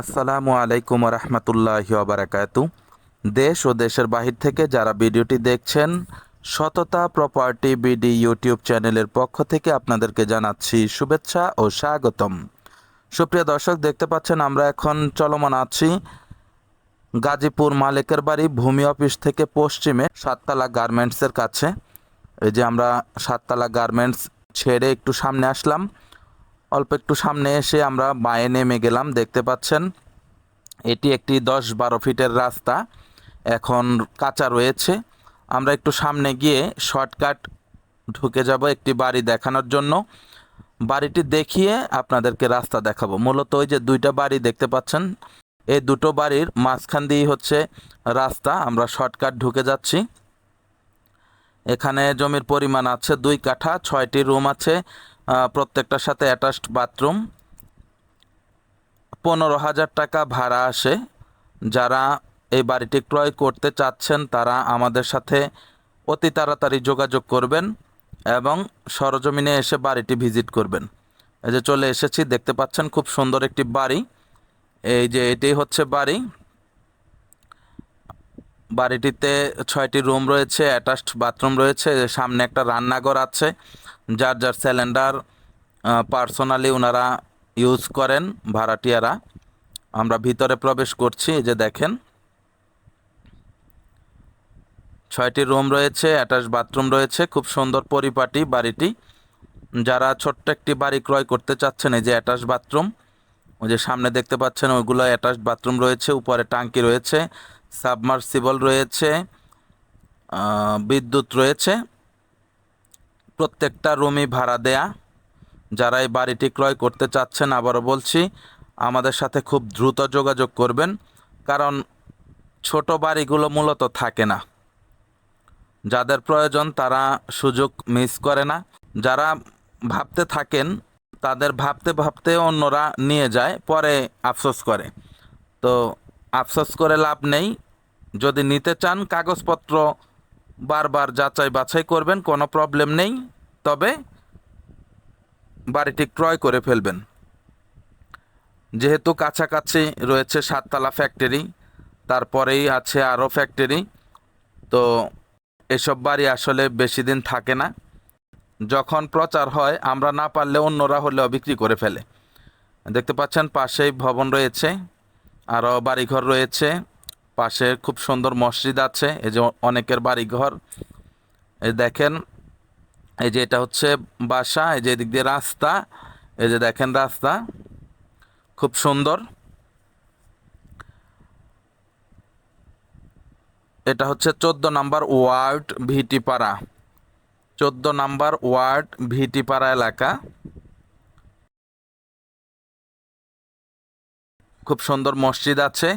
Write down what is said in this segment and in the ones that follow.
আসসালামু আলাইকুম রহমতুল্লাহ বারাকাতু দেশ ও দেশের বাহির থেকে যারা ভিডিওটি দেখছেন, সততা প্রপার্টি বিডি ইউটিউব চ্যানেলের পক্ষ থেকে আপনাদেরকে জানাচ্ছি শুভেচ্ছা ও স্বাগতম। সুপ্রিয় দর্শক, দেখতে পাচ্ছেন আমরা এখন চলমান আছি গাজীপুর মালিকের বাড়ি, ভূমি অফিস থেকে পশ্চিমে সাততলা গার্মেন্টসের কাছে। এই যে আমরা সাততলা গার্মেন্টস ছেড়ে একটু সামনে আসলাম। অল্প একটু সামনে এসে আমরা বাঁয়ে নেমে গেলাম, দেখতে পাচ্ছেন। এটি একটি দশ বারো ফিটের রাস্তা, এখন কাঁচা রয়েছে। আমরা একটু সামনে গিয়ে শর্টকাট ঢুকে যাব একটি বাড়ি দেখানোর জন্য। বাড়িটি দেখিয়ে আপনাদেরকে রাস্তা দেখাবো। মূলত ওই যে দুইটা বাড়ি দেখতে পাচ্ছেন, এই দুটো বাড়ির মাঝখান দিয়েই হচ্ছে রাস্তা। আমরা শর্টকাট ঢুকে যাচ্ছি। এখানে জমির পরিমাণ আছে দুই কাঠা, ছয়টি রুম আছে। প্রত্যেকটার সাথে অ্যাটাচড বাথরুম পনেরো হাজার টাকা ভাড়া আসে। যারা এই বাড়িটি ক্রয় করতে চাচ্ছেন, তারা আমাদের সাথে অতি তাড়াতাড়ি যোগাযোগ করবেন এবং সরজমিনে এসে বাড়িটি ভিজিট করবেন। এই যে চলে এসেছি, দেখতে পাচ্ছেন খুব সুন্দর একটি বাড়ি। এই যে এটি হচ্ছে বাড়ি। বাড়িটিতে ছয়টি রুম রয়েছে অ্যাটাচড বাথরুম রয়েছে, সামনে একটা রান্নাঘর আছে। যার যার সিলিন্ডার পার্সোনালি ওনারা ইউজ করেন, ভাড়াটিয়ারা। আমরা ভিতরে প্রবেশ করছি যে দেখেন। ছয়টি রুম রয়েছে অ্যাটাচ বাথরুম রয়েছে, খুব সুন্দর পরিপাটি বাড়িটি। যারা ছোট্ট একটি বাড়ি ক্রয় করতে চাচ্ছেন, এই যে অ্যাটাচ বাথরুম ওই যে সামনে দেখতে পাচ্ছেন, ওইগুলো অ্যাটাচ বাথরুম রয়েছে, উপরে টাঙ্কি রয়েছে সাবমার্সিবল রয়েছে বিদ্যুৎ রয়েছে। প্রত্যেকটা রুমই ভাড়া দেয়া। যারা এই বাড়িটি ক্রয় করতে চাচ্ছেন, আবারও বলছি, আমাদের সাথে খুব দ্রুত যোগাযোগ করবেন, কারণ ছোট বাড়িগুলো মূলত থাকে না। যাদের প্রয়োজন তারা সুযোগ মিস করে না। যারা ভাবতে থাকেন, তাদের ভাবতে ভাবতে অন্যরা নিয়ে যায়, পরে আফসোস করে। তো আফসোস করে লাভ নেই। যদি নিতে চান, কাগজপত্র বারবার যাচাই বাছাই করবেন, কোনো প্রবলেম নেই। তবে বাড়িটি ক্রয় করে ফেলবেন। যেহেতু কাছাকাছি রয়েছে সাততলা ফ্যাক্টরি তারপরেই আছে আরও ফ্যাক্টরি তো এসব বাড়ি আসলে বেশি দিন থাকে না। যখন প্রচার হয়, আমরা না পারলে অন্যরা হলেও বিক্রি করে ফেলে। দেখতে পাচ্ছেন, পাশেই ভবন রয়েছে, আরও বাড়িঘর রয়েছে। পাশে খুব সুন্দর মসজিদ আছে, এই যে অনেকের বাড়িঘর। এই দেখেন, এই যে এটা হচ্ছে বাসা, এই যে এদিক দিয়ে রাস্তা, এই যে দেখেন রাস্তা, খুব সুন্দর। এটা হচ্ছে চোদ্দ নাম্বার ওয়ার্ড ভিটিপাড়া, চোদ্দ নাম্বার ওয়ার্ড ভিটিপাড়া এলাকা। খুব সুন্দর মসজিদ আছে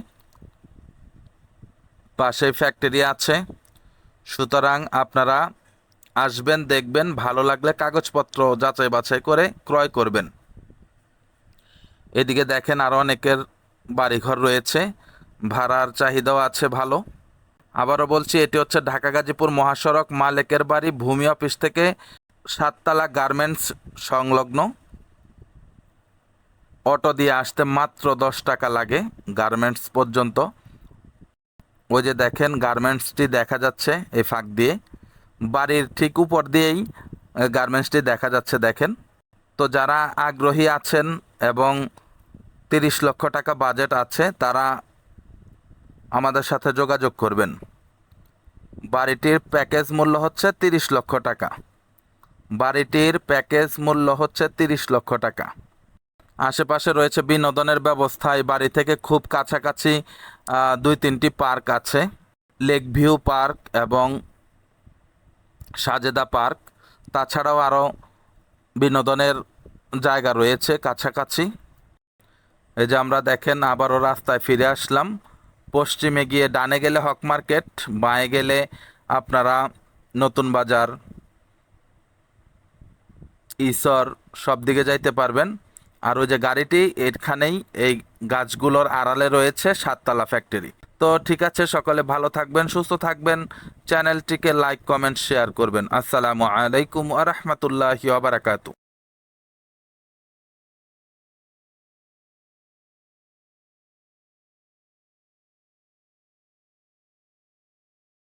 পাশে ফ্যাক্টরি আছে। সুতরাং আপনারা আসবেন, দেখবেন, ভালো লাগলে কাগজপত্র যাচাই বাছাই করে ক্রয় করবেন। এদিকে দেখেন আরও অনেকের বাড়িঘর রয়েছে, ভাড়ার চাহিদাও আছে ভালো। আবারও বলছি, এটি হচ্ছে ঢাকা গাজীপুর মহাসড়ক, মালেকের বাড়ি, ভূমি অফিস থেকে সাততলা গার্মেন্টস সংলগ্ন। অটো দিয়ে আসতে মাত্র দশ টাকা লাগে গার্মেন্টস পর্যন্ত। ওই যে দেখেন গার্মেন্টসটি দেখা যাচ্ছে এই ফাঁক দিয়ে। বাড়ির ঠিক উপর দিয়েই গার্মেন্টসটি দেখা যাচ্ছে দেখেন। তো যারা আগ্রহী আছেন এবং তিরিশ লক্ষ টাকা বাজেট আছে, তারা আমাদের সাথে যোগাযোগ করবেন। বাড়িটির প্যাকেজ মূল্য হচ্ছে তিরিশ লক্ষ টাকা। বাড়িটির প্যাকেজ মূল্য হচ্ছে তিরিশ লক্ষ টাকা। আশেপাশে রয়েছে বিনোদনের ব্যবস্থা। এই বাড়ি থেকে খুব কাছাকাছি দুই তিনটি পার্ক আছে। লেক ভিউ পার্ক এবং সাজেদা পার্ক তাছাড়াও আরও বিনোদনের জায়গা রয়েছে কাছাকাছি। এই যে আমরা দেখেন, আবারও রাস্তায় ফিরে আসলাম। পশ্চিমে গিয়ে ডানে গেলে হক মার্কেট, বাঁয়ে গেলে আপনারা নতুন বাজার, ঈশ্বর সব দিকে যাইতে পারবেন। আর ওই যে গাড়িটি এখানেই এই গাছগুলোর আড়ালে রয়েছে সাততলা ফ্যাক্টরি তো ঠিক আছে, সকলে ভালো থাকবেন, সুস্থ থাকবেন। চ্যানেলটিকে লাইক কমেন্ট শেয়ার করবেন। আসসালামু আলাইকুম আ রহমতুল্লাহ